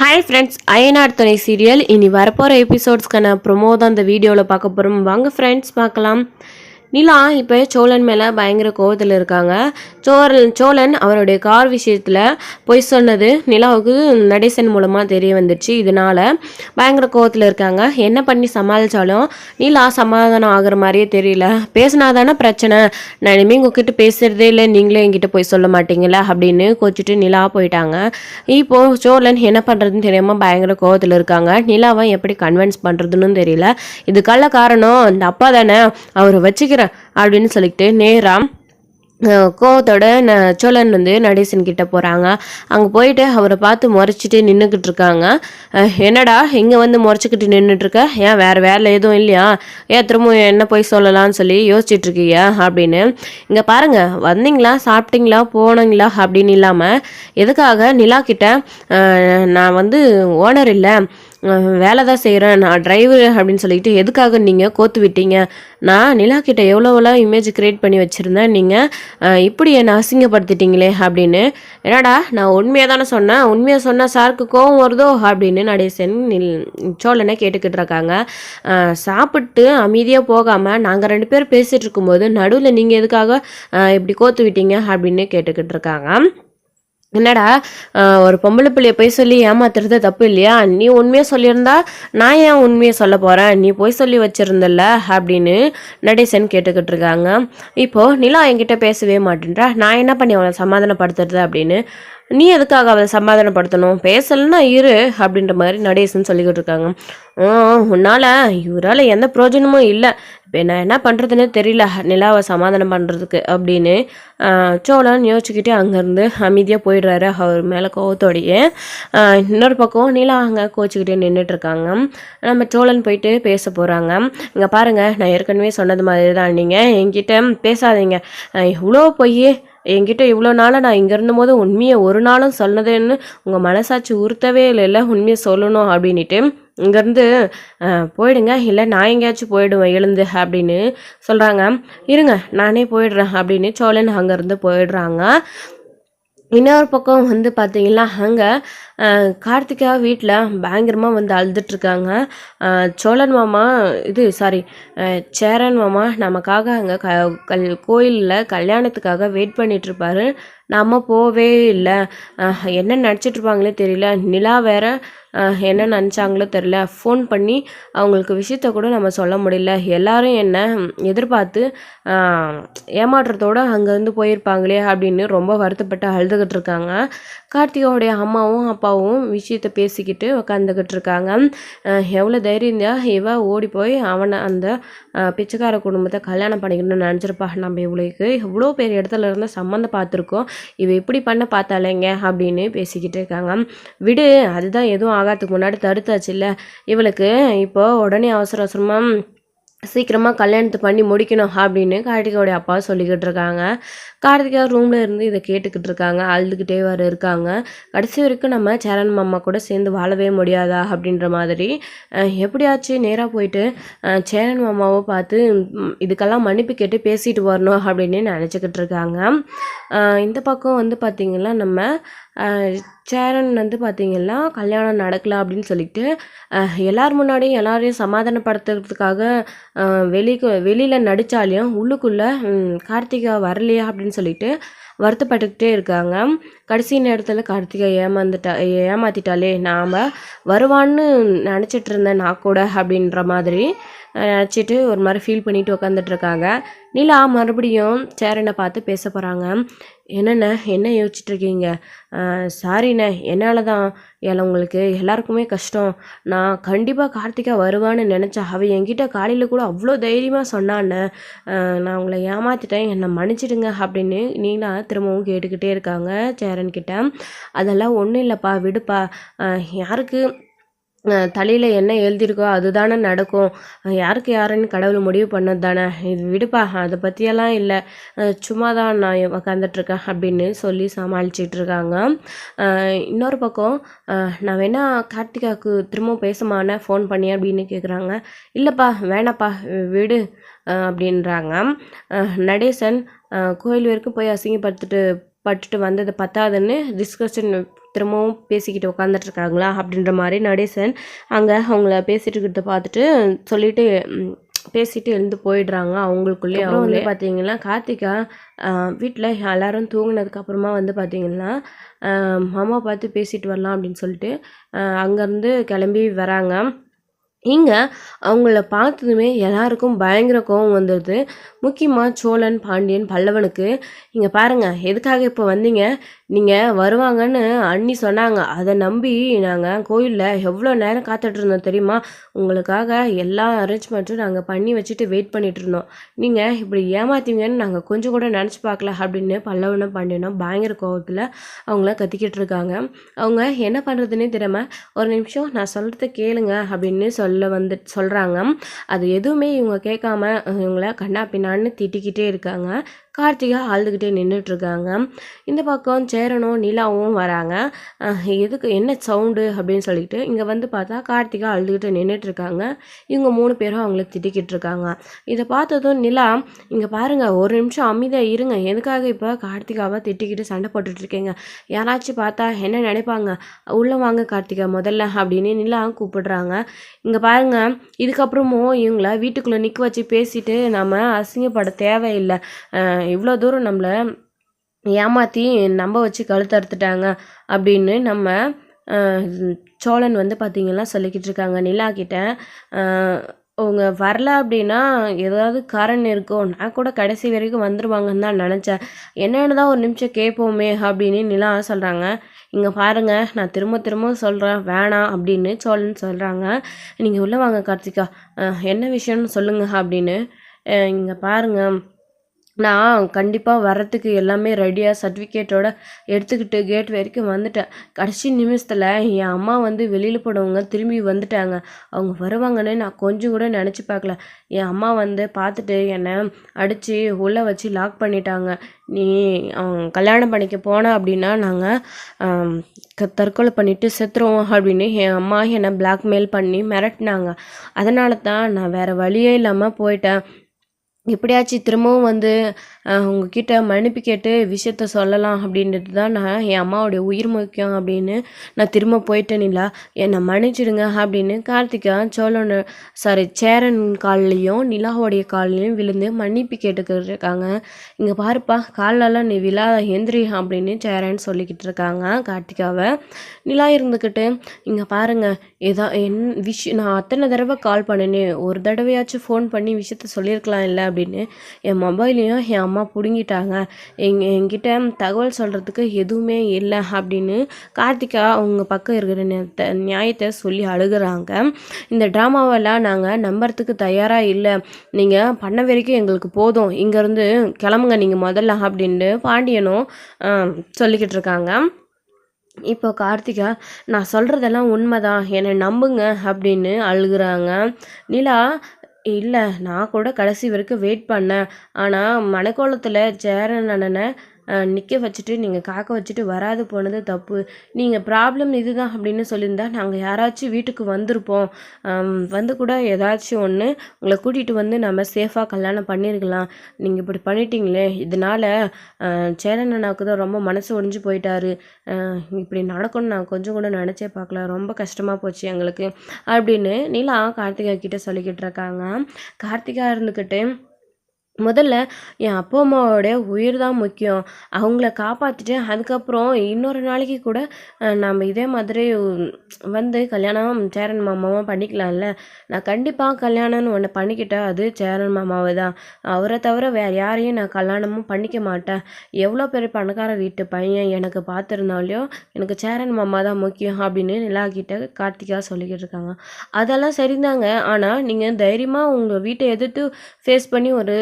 Hi friends Ayanar துணை serial இனி வரப்போகிற எபிசோட்ஸ்க்கான ப்ரொமோ தான் இந்த வீடியோவில் பார்க்க போகிறோம் வாங்க ஃப்ரெண்ட்ஸ் பார்க்கலாம். நிலா இப்போ சோழன் மேலே பயங்கர கோவத்தில் இருக்காங்க. சோழன் சோழன் அவருடைய கார் விஷயத்தில் பொய் சொன்னது நிலாவுக்கு நடேசன் மூலமாக தெரிய வந்துடுச்சு இதனால் பயங்கர கோவத்தில் இருக்காங்க. என்ன பண்ணி சமாளித்தாலும் நிலா சமாதானம் ஆகிற மாதிரியே தெரியல. பேசினா தானே பிரச்சனை. நான் இனிமேல் உங்ககிட்ட பேசுகிறதே இல்லை. நீங்களே என்கிட்ட போய் சொல்ல மாட்டீங்களா அப்படின்னு கோச்சிட்டு நிலா போயிட்டாங்க. இப்போது சோழன் என்ன பண்ணுறதுன்னு தெரியாமல் பயங்கர கோவத்தில் இருக்காங்க. நிலாவை எப்படி கன்வின்ஸ் பண்ணுறதுன்னு தெரியல. இதுக்கெல்லாம் காரணம் இந்த அப்பா தானே. அவரை வச்சுக்கிற அப்படின்னு சொல்லிட்டு நேராக கோவத்தோட ந சோழன் வந்து நடேசன் கிட்ட போகிறாங்க அங்கே போயிட்டு அவரை பார்த்து முறைச்சிட்டு நின்றுக்கிட்டு இருக்காங்க. என்னடா இங்கே வந்து முறைச்சிக்கிட்டு நின்றுட்டு இருக்க ஏன் வேறு வேலை எதுவும் இல்லையா? ஏன் திரும்பவும் என்ன போய் சொல்லலாம்னு சொல்லி யோசிச்சுட்டு அப்படின்னு. இங்கே பாருங்கள் வந்தீங்களா? சாப்பிட்டீங்களா? போனீங்களா? அப்படின்னு இல்லாமல் எதுக்காக நிலா கிட்ட நான் வந்து ஓனர் இல்லை. வேலை தான் செய்கிறேன் நான் டிரைவர் அப்படின்னு சொல்லிட்டு எதுக்காக நீங்கள் கோத்து விட்டீங்க? நான் நிலா கிட்ட எவ்வளோவெல்லாம் இமேஜ் கிரியேட் பண்ணி வச்சுருந்தேன் நீங்கள் இப்படி என்னை அசிங்கப்படுத்திட்டீங்களே அப்படின்னு. என்னடா நான் உண்மையாக தானே சொன்னேன் உண்மையாக சொன்னால் சாருக்கு கோவம் வருதோ அப்படின்னு நடேசன் நில் சோழனை கேட்டுக்கிட்டு இருக்காங்க. சாப்பிட்டு அமைதியாக போகாமல் நாங்கள் ரெண்டு பேரும் பேசிகிட்டு இருக்கும்போது நடுவில் நீங்கள் எதுக்காக இப்படி கோத்து விட்டீங்க அப்படின்னு கேட்டுக்கிட்டு இருக்காங்க. என்னடா ஒரு பொம்பளை பிள்ளைய போய் சொல்லி ஏமாத்துறது தப்பு இல்லையா? நீ உண்மையாக சொல்லியிருந்தா நான் ஏன் உண்மையை சொல்ல போகிறேன் நீ போய் சொல்லி வச்சிருந்தல்ல? அப்படின்னு நடேசன் கேட்டுக்கிட்டு இருக்காங்க. இப்போது நிலா என்கிட்ட பேசவே மாட்டேன்றா. நான் என்ன பண்ணி அவளை சமாதானப்படுத்துறது அப்படின்னு நீ எதுக்காக அவளை சமாதானப்படுத்தணும்? பேசலைன்னா இரு அப்படின்ற மாதிரி நடேசன் சொல்லிக்கிட்டு இருக்காங்க. "ஆ, உன்னால இவரால் எந்த பிரயோஜனமும் இல்லை. இப்போ நான் என்ன பண்ணுறதுன்னு தெரியல. நிலாவை சமாதானம் பண்ணுறதுக்கு அப்படின்னு சோழன் யோசிச்சுக்கிட்டே அங்கேருந்து அமைதியாக போயிடுறாரு. அவர் மேலே கோவத்தோடையே. இன்னொரு பக்கம் நிலா அங்கே கோச்சிக்கிட்டே நின்றுட்டுருக்காங்க நம்ம சோழன் போயிட்டு பேச போகிறாங்க இங்கே பாருங்கள் நான் ஏற்கனவே சொன்னது மாதிரி தான் நீங்கள் என்கிட்ட பேசாதீங்க. இவ்வளோ போய் என்கிட்ட இவ்வளோ நாளாக நான் இங்கே இருந்தபோது உண்மையை ஒரு நாளும் சொன்னதுன்னு உங்கள் மனசாட்சி உறுத்தவே இல்லைல்ல உண்மையை சொல்லணும் அப்படின்ட்டு இங்கேருந்து போயிடுங்க. இல்லை நான் எங்கேயாச்சும் போயிடுவேன் எழுந்து அப்படின்னு சொல்கிறாங்க இருங்க நானே போயிடுறேன் அப்படின்னு சோழன் அங்கேருந்து போயிடுறாங்க. இன்னொரு பக்கம் வந்து பார்த்தீங்கன்னா அங்கே கார்த்திகா வீட்டில் பயங்கரமாக வந்து அழுதுட்ருக்காங்க. சோழன் மாமா இது சாரி சேரன் மாமா நமக்காக அங்கே க கல் கோயிலில் கல்யாணத்துக்காக வெயிட் பண்ணிகிட்ருப்பாரு நம்ம போவே இல்லை. என்ன நினச்சிட்ருப்பாங்களே தெரியல. நிலா வேற என்ன நினச்சாங்களோ தெரில ஃபோன் பண்ணி அவங்களுக்கு விஷயத்த கூட நம்ம சொல்ல முடியல. எல்லாரும் என்ன எதிர்பார்த்து ஏமாற்றத்தோடு அங்கேருந்து போயிருப்பாங்களே அப்படின்னு ரொம்ப வருத்தப்பட்டு அழுதுகிட்டு இருக்காங்க. கார்த்திகாவுடைய அம்மாவும் அப்பாவும் விஷயத்த பேசிக்கிட்டு உட்காந்துக்கிட்டு இருக்காங்க. எவ்வளோ தைரியம் தான் இவ ஓடி போய் அவனை அந்த பிச்சைக்கார குடும்பத்தை கல்யாணம் பண்ணிக்கணும்னு நினச்சிருப்பா. நம்ம இவளுக்கு இவ்வளோ பெரிய இடத்துல இருந்து சம்மந்தம் பார்த்துருக்கோம். இவ இப்படி பண்ண பார்த்தாலேங்க அப்படின்னு பேசிக்கிட்டு இருக்காங்க. விடு அதுதான் எதுவும் ஆகாததுக்கு முன்னாடி தடுத்தாச்சுல்ல? இவளுக்கு இப்போது உடனே அவசர அவசரமாக சீக்கிரமாக கல்யாணத்தை பண்ணி முடிக்கணும் அப்படின்னு கார்த்திகாவுடைய அப்பா சொல்லிக்கிட்டு இருக்காங்க. கார்த்திகா ரூமில் இருந்து இதை கேட்டுக்கிட்டு இருக்காங்க. அழுதுகிட்டே வர இருக்காங்க. கடைசி வரைக்கும் நம்ம சேரன் மாமா கூட சேர்ந்து வாழவே முடியாதா அப்படின்ற மாதிரி எப்படியாச்சு நேராக போயிட்டு சேரன் மாமாவை பார்த்து இதுக்கெல்லாம் மன்னிப்பு கேட்டு பேசிட்டு வரணும் அப்படின்னு நினச்சிக்கிட்டு இருக்காங்க. இந்த பக்கம் வந்து பார்த்திங்கன்னா நம்ம சேரன் வந்து பார்த்திங்கன்னா கல்யாணம் நடக்கல அப்படின்னு சொல்லிட்டு எல்லார் முன்னாடியும் எல்லாரையும் சமாதானப்படுத்துறதுக்காக வெளிக்கு வெளியில் நடித்தாலையும் உள்ளுக்குள்ளே கார்த்திகா வரலையா அப்படின்னு சொல்லிட்டு வருத்தப்பட்டுக்கிட்டே இருக்காங்க. கடைசி நேரத்தில் கார்த்திகா ஏமாந்துட்டா ஏமாத்திட்டாலே நாம் வருவான்னு நினச்சிட்டு இருந்தேன் நான் கூட அப்படின்ற மாதிரி நினச்சிட்டு ஒரு மாதிரி ஃபீல் பண்ணிட்டு உட்காந்துட்டு இருக்காங்க. நிலா மறுபடியும் சேரனை பார்த்து பேச போகிறாங்க என்னண்ணே என்ன யோசிச்சிட்ருக்கீங்க? சாரிண்ணே என்னால் தான் ஏல உங்களுக்கு எல்லாருக்குமே கஷ்டம். நான் கண்டிப்பாக கார்த்திகா வருவான்னு நினச்சேன் அவள் என்கிட்ட காலையில் கூட அவ்வளோ தைரியமாக சொன்னான்னு நான் உங்களை ஏமாத்திட்டேன் என்னை மன்னிச்சிடுங்க அப்படின்னு நீலா திரும்பவும் கேட்டுக்கிட்டே இருக்காங்க சேரன்கிட்ட. அதெல்லாம் ஒன்றும் இல்லைப்பா விடுப்பா. யாருக்கு தலையில் என்ன எழுதியிருக்கோ அதுதானே நடக்கும். யாருக்கு யாருன்னு கடவுள் முடிவு பண்ணது தானே இது விடுப்பா அதை பற்றியெல்லாம் இல்லை. சும்மா தான் நான் உக்காந்துட்ருக்கேன் அப்படின்னு சொல்லி சமாளிச்சிட்டு இருக்காங்க இன்னொரு பக்கம் நான் வேணா கார்த்திகாவுக்கு திரும்பவும் பேசுமான ஃபோன் பண்ணி அப்படின்னு கேட்குறாங்க இல்லைப்பா வேணாப்பா விடு அப்படின்றாங்க. நடேசன் கோயில் வரைக்கும் போய் அசிங்கப்படுத்திட்டு பட்டுட்டு வந்தது பத்தாதுன்னு டிஸ்கஷன் திரும்பவும் பேசிக்கிட்டு உட்காந்துட்டு இருக்காங்களா அப்படின்ற மாதிரி நடேசன் அங்கே அவங்கள பேசிட்டு இருக்கிறத பார்த்துட்டு சொல்லிட்டு பேசிட்டு எழுந்து போயிடுறாங்க. அவங்களுக்குள்ளேயே அவங்க வந்து பார்த்தீங்கன்னா கார்த்திகா வீட்டில் எல்லாரும் தூங்கினதுக்கு அப்புறமா வந்து பார்த்தீங்கன்னா மாமா பார்த்து பேசிட்டு வரலாம் அப்படின்னு சொல்லிட்டு அங்கேருந்து கிளம்பி வராங்க. இங்கே அவங்கள பார்த்ததுமே எல்லாருக்கும் பயங்கர கோவம் வந்துடுது முக்கியமாக சோழன் பாண்டியன் பல்லவனுக்கு. இங்கே பாருங்கள் எதுக்காக இப்போ வந்தீங்க? நீங்கள் வருவாங்கன்னு அண்ணி சொன்னாங்க. அதை நம்பி நாங்கள் கோயிலில் எவ்வளோ நேரம் காத்துட்டு இருந்தோம் தெரியுமா? உங்களுக்காக எல்லா அரேஞ்ச்மெண்ட்டும் நாங்கள் பண்ணி வச்சுட்டு வெயிட் பண்ணிட்டு இருந்தோம். நீங்கள் இப்படி ஏமாத்தீங்கன்னு நாங்கள் கொஞ்சம் கூட நினச்சி பார்க்கல அப்படின்னு பல்லவனும் பாண்டியனும் பயங்கர கோவத்தில் அவங்கள கத்திக்கிட்டு இருக்காங்க. அவங்க என்ன பண்ணுறதுன்னே தெரியாம ஒரு நிமிஷம் நான் சொல்கிறத கேளுங்க அப்படின்னு சொல்லி வந்து சொல்கிறாங்க அது எதுவுமே இவங்க கேட்காம இவங்கள கண்ணா பின்னான்னு திட்டிக்கிட்டே இருக்காங்க. கார்த்திகா அழுதுகிட்டே நின்றுட்டு இருக்காங்க இந்த பக்கம் சேரனும் நிலாவும் வராங்க. எதுக்கு என்ன சவுண்டு அப்படின்னு சொல்லிட்டு இங்கே வந்து பார்த்தா கார்த்திகா அழுதுகிட்டு நின்றுட்டு இருக்காங்க இவங்க மூணு பேரும் அவங்கள திட்டிக்கிட்டு இருக்காங்க இதை பார்த்ததும் நிலா இங்கே பாருங்க ஒரு நிமிஷம் அமைதியாக இருங்க. எதுக்காக இப்போ கார்த்திகாவை திட்டிக்கிட்டு சண்டை போட்டுட்டு இருக்கீங்க யாராச்சும் பார்த்தா என்ன நினைப்பாங்க? உள்ளே வாங்க கார்த்திகா முதல்ல அப்படின்னு நிலா கூப்பிடுறாங்க. இங்கே பாருங்க இதுக்கப்புறமும் இவங்கள வீட்டுக்குள்ளே நிற்க வச்சு பேசிட்டு நம்ம அசிங்கப்பட தேவையில்லை. இவ்வளோ தூரம் நம்மளை ஏமாற்றி நம்ப வச்சு கழுத்தறுத்துட்டாங்க அப்படின்னு நம்ம சோழன் வந்து பார்த்தீங்கன்னா சொல்லிக்கிட்டு இருக்காங்க. நிலா கிட்ட அவங்க வரல அப்படின்னா ஏதாவது காரணம் இருக்கும். நான் கூட கடைசி வரைக்கும் வந்துருவாங்கன்னு தான் நினச்சேன். என்னென்னு தான் ஒரு நிமிஷம் கேட்போமே அப்படின்னு நிலா சொல்கிறாங்க இங்கே பாருங்க நான் திரும்ப திரும்ப சொல்கிறேன் வேணாம் அப்படின்னு சோழன் சொல்கிறாங்க நீங்கள் உள்ளே வாங்க கார்த்திகா. என்ன விஷயம்னு சொல்லுங்க அப்படின்னு இங்கே பாருங்கள் நான் கண்டிப்பாக வர்றதுக்கு எல்லாமே ரெடியாக சர்டிஃபிகேட்டோட எடுத்துக்கிட்டு கேட் வரைக்கும் வந்துட்டேன். கடைசி நிமிஷத்தில் என் அம்மா வந்து வெளியில் போனவங்க திரும்பி வந்துட்டாங்க. அவங்க வருவாங்கன்னு நான் கொஞ்சம் கூட நினச்சி பார்க்கல. என் அம்மா வந்து பார்த்துட்டு என்னை அடித்து உள்ளே வச்சு லாக் பண்ணிட்டாங்க. நீ அவன் கல்யாணம் பண்ணிக்க போன அப்படின்னா நாங்கள் தற்கொலை பண்ணிவிட்டு செத்துருவோம் அப்படின்னு என் அம்மா என்னை பிளாக்மெயில் பண்ணி மிரட்டினாங்க. அதனால தான் நான் வேறு வழியே இல்லாமல் போயிட்டேன். எப்படியாச்சும் திரும்பவும் வந்து உங்ககிட்ட மன்னிப்பு கேட்டு விஷயத்த சொல்லலாம் அப்படின்றது தான் நான் என் அம்மாவுடைய உயிர் முக்கியம் அப்படின்னு நான் திரும்ப போயிட்டேன் இல்லா என்னை மன்னிச்சிடுங்க அப்படின்னு கார்த்திகா சோழன் சாரி சேரன் கால்லையும் நிலாவுடைய கால்லையும் விழுந்து மன்னிப்பு கேட்டுக்கிட்டு இருக்காங்க இங்கே பாருப்பா காலெல்லாம் நீ விழா எந்திரி அப்படின்னு சேரன் சொல்லிக்கிட்டு இருக்காங்க கார்த்திகாவை. நிலா இருந்துக்கிட்டு இங்கே பாருங்க ஏதா என் விஷயம் நான் அத்தனை தடவை கால் பண்ணினேன். ஒரு தடவையாச்சும் ஃபோன் பண்ணி விஷயத்த சொல்லியிருக்கலாம் இல்லை அப்படின்னு என் மொபைலையும் என் அம்மா பிடுங்கிட்டாங்க. எங் என்கிட்ட தகவல் சொல்கிறதுக்கு எதுவுமே இல்லை அப்படின்னு கார்த்திகா அவங்க பக்கம் இருக்கிற நியாயத்தை நியாயத்தை சொல்லி அழுகிறாங்க. இந்த ட்ராமாவெல்லாம் நாங்கள் நம்புறதுக்கு தயாராக இல்லை. நீங்கள் பண்ண வரைக்கும் எங்களுக்கு போதும். இங்கேருந்து கிளம்புங்க நீங்கள் முதல்ல அப்படின்ட்டு பாண்டியனும் சொல்லிக்கிட்டு இருக்காங்க. இப்போ கார்த்திகா நான் சொல்கிறதெல்லாம் உண்மைதான். என்னை நம்புங்க அப்படின்னு அழுகுறாங்க. நிலா இல்லை நான் கூட கடைசி வரைக்கும் வெயிட் பண்ணேன். ஆனால் மணக்கோலத்தில் சேரன் அண்ணனை நிற்க வச்சுட்டு நீங்கள் காக்க வச்சுட்டு வராது போனது தப்பு. நீங்கள் ப்ராப்ளம் இதுதான் அப்படின்னு சொல்லியிருந்தா நாங்கள் யாராச்சும் வீட்டுக்கு வந்திருப்போம். வந்து கூட ஏதாச்சும் ஒன்று உங்களை கூட்டிகிட்டு வந்து நம்ம சேஃபாக கல்யாணம் பண்ணியிருக்கலாம் நீங்கள் இப்படி பண்ணிட்டீங்களே இதனால் சேரன் அண்ணாவுக்கு தான் ரொம்ப மனசு ஒடிஞ்சு போயிட்டாரு. இப்படி நடக்கணும்னு நான் கொஞ்சம் கூட நினச்சே பார்க்கல. ரொம்ப கஷ்டமாக போச்சு எங்களுக்கு. அப்படின்னு நீலா கார்த்திகா கிட்டே சொல்லிக்கிட்டு இருக்காங்க. கார்த்திகா இருந்துக்கிட்டு முதல்ல என் அப்பா அம்மாவோடைய உயிர் தான் முக்கியம். அவங்கள காப்பாற்றிட்டு அதுக்கப்புறம் இன்னொரு நாளைக்கு கூட நம்ம இதே மாதிரி வந்து கல்யாணம் சேரன் மாமாவும் பண்ணிக்கலாம்ல. நான் கண்டிப்பாக கல்யாணம்னு ஒன்று பண்ணிக்கிட்டேன் அது சேரன் மாமாவை தான். அவரை தவிர வேறு யாரையும் நான் கல்யாணமும் பண்ணிக்க மாட்டேன். எவ்வளோ பெரிய பணக்கார வீட்டு பையன் எனக்கு பார்த்துருந்தாலையும் எனக்கு சேரன் மாமா தான் முக்கியம் அப்படின்னு நிலா கார்த்திகா சொல்லிக்கிட்டு இருக்காங்க. அதெல்லாம் சரிதாங்க ஆனால் நீங்கள் தைரியமாக உங்கள் வீட்டை எதிர்த்து ஃபேஸ் பண்ணி ஒரு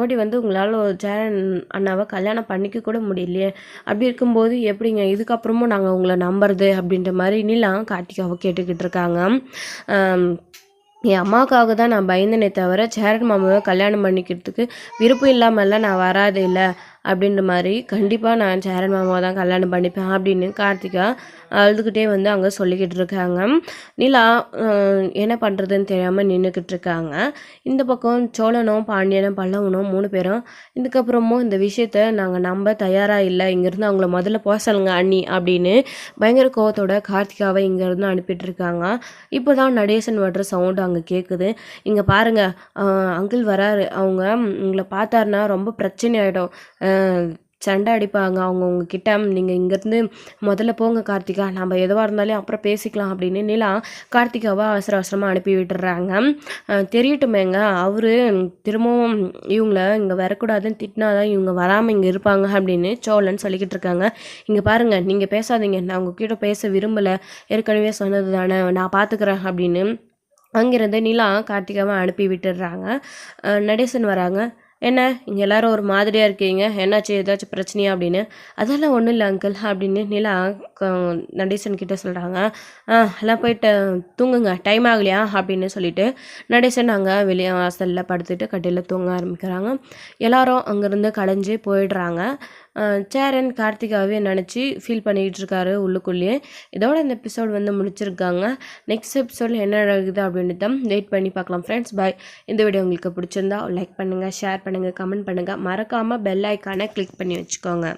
ஓடி வந்து உங்களால் சேரன் அண்ணாவை கல்யாணம் பண்ணிக்க கூட முடியலையே. அப்படி இருக்கும்போது எப்படிங்க? இதுக்கப்புறமும் நாங்கள் உங்களை நம்புறது அப்படின்ற மாதிரி நிலாம் கார்த்திகாவை கேட்டுக்கிட்டு இருக்காங்க. என் அம்மாவுக்காக தான் நான் பயந்தனே தவிர சேரன் மாமாவை கல்யாணம் பண்ணிக்கிறதுக்கு விருப்பம் இல்லாமல்லாம் நான் வராது இல்லை. அப்படின்ற மாதிரி கண்டிப்பாக நான் சேரன் மாமாவை தான் கல்யாணம் பண்ணிப்பேன் அப்படின்னு கார்த்திகா அழுதுகிட்டே வந்து அங்கே சொல்லிக்கிட்டு இருக்காங்க. நிலா என்ன பண்ணுறதுன்னு தெரியாமல் நின்றுக்கிட்டு இருக்காங்க. இந்த பக்கம் சோழனும் பாண்டியனும் பல்லவனும் மூணு பேரும் இதுக்கப்புறமும் இந்த விஷயத்த நாங்கள் நம்ப தயாராக இல்லை. இங்கேருந்து அவங்கள முதல்ல போக சொல்லுங்க அண்ணி அப்படின்னு பயங்கர கோவத்தோட கார்த்திகாவை இங்கேருந்து அனுப்பிட்டு இருக்காங்க. இப்போ தான் நடேசன் வர்ற சவுண்டு அங்கே கேட்குது இங்கே பாருங்க அங்கிள் வராரு. அவங்க உங்களை பார்த்தாருன்னா ரொம்ப பிரச்சனை ஆகிடும் சண்டை அடிப்பாங்க. அவங்க உங்ககிட்ட நீங்கள் இங்கேருந்து முதல்ல போங்க கார்த்திகா. நம்ம எதுவாக இருந்தாலும் அப்புறம் பேசிக்கலாம் அப்படின்னு நிலா கார்த்திகாவை அவசர அவசரமாக அனுப்பி விட்டுறாங்க. தெரியட்டுமேங்க. அவர் திரும்பவும் இவங்கள இங்கே வரக்கூடாதுன்னு திட்டினா தான் இவங்க வராமல் இங்கே இருப்பாங்க அப்படின்னு சோழன் சொல்லிக்கிட்டு இருக்காங்க. இங்கே பாருங்கள் நீங்கள் பேசாதீங்க. நான் உங்ககிட்ட பேச விரும்பலை. ஏற்கனவே சொன்னது தானே நான் பார்த்துக்கிறேன் அப்படின்னு அங்கேருந்து நிலா கார்த்திகாவை அனுப்பி விட்டுடுறாங்க நடேசன் வராங்க. என்ன இங்கே எல்லாரும் ஒரு மாதிரியாக இருக்கீங்க என்னாச்சு ஏதாச்சும் பிரச்சனையா அப்படின்னு? அதெல்லாம் ஒன்றும் இல்லை அங்கிள் அப்படின்னு நிலா நடேசன் கிட்ட சொல்கிறாங்க ஆ எல்லாம் போயிட்டு தூங்குங்க டைம் ஆகலையா? அப்படின்னு சொல்லிட்டு நடேசன் அங்கே வெளியே வாசலில் படுத்துட்டு கட்டிலில் தூங்க ஆரம்பிக்கிறாங்க. எல்லாரும் அங்கேருந்து கலைஞ்சு போயிடுறாங்க. சேரன் கார்த்திகாவே நினச்சி ஃபீல் பண்ணிக்கிட்டு இருக்காரு உள்ளுக்குள்ளேயே. இதோட இந்த எபிசோட் வந்து முடிச்சிருக்காங்க. நெக்ஸ்ட் எபிசோடில் என்ன நடக்குது அப்படின்னு தான் வெயிட் பண்ணி பார்க்கலாம் ஃப்ரெண்ட்ஸ் பாய் இந்த வீடியோ உங்களுக்கு பிடிச்சிருந்தா லைக் பண்ணுங்கள் ஷேர் பண்ணுங்கள் கமெண்ட் பண்ணுங்கள் மறக்காமல் பெல் ஐக்கானை கிளிக் பண்ணி வச்சுக்கோங்க.